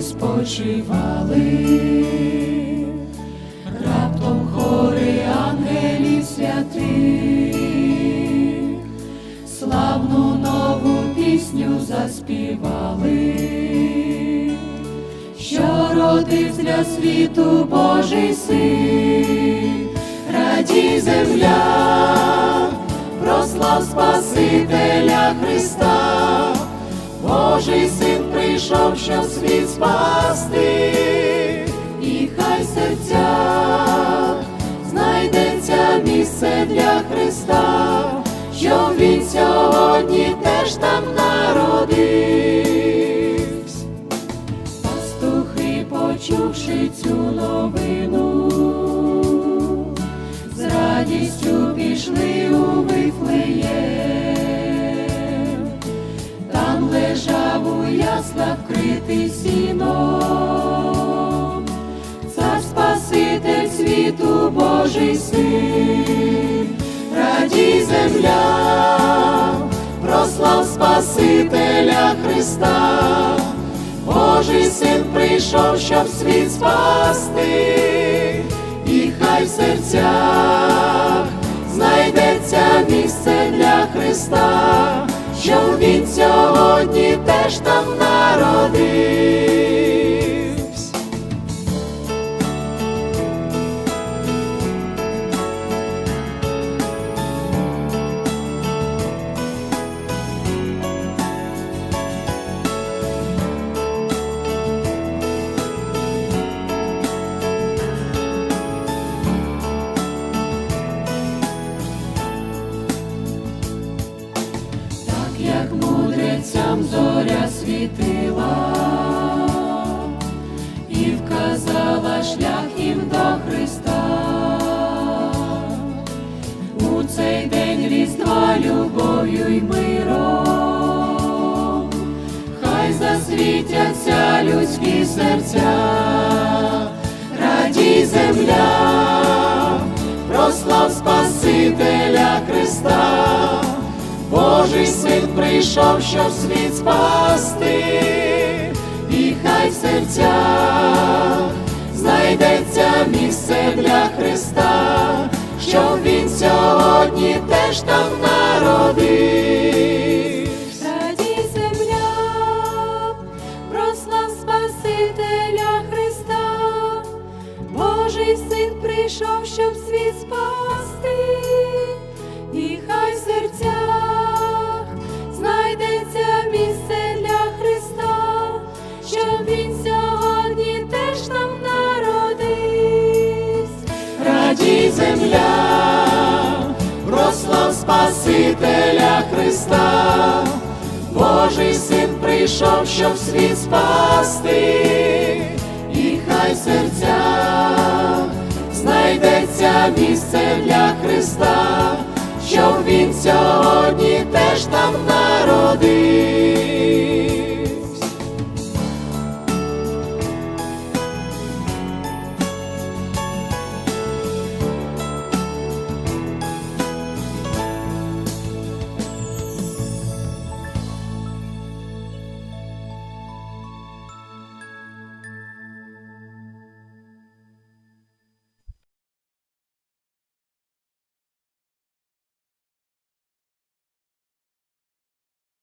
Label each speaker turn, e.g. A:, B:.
A: спочивали, раптом хори ангелів святих, славну нову пісню заспівали, що родив для світу Божий син, радій земля, прослав Спасителя Христа. Божий син прийшов, щоб світ спасти, і хай серця знайдеться місце для Христа, що він сьогодні теж там народився. Пастухи, почувши цю новину, з радістю пішли у Вифлеєм. У вкритий сіном, цар Спаситель світу Божий син, радій земля, прослав Спасителя Христа, Божий син прийшов, щоб світ спасти, і хай в серцях знайдеться місце для Христа, що він сьогодні теж там як мудрецям зоря світила і вказала шлях їм до Христа. У цей день різдва любов'ю й миром, хай засвітяться людські серця, радій земля, прослав Спасителя Христа. Божий син прийшов, щоб світ спасти, і хай в серцях знайдеться місце для Христа, що він сьогодні теж там народився.
B: Радій земля, прослав Спасителя Христа, Божий син прийшов, щоб світ спасти,
A: Спасителя Христа, Божий син прийшов, щоб світ спасти, і хай серця знайдеться місце для Христа, щоб він сьогодні теж там народився.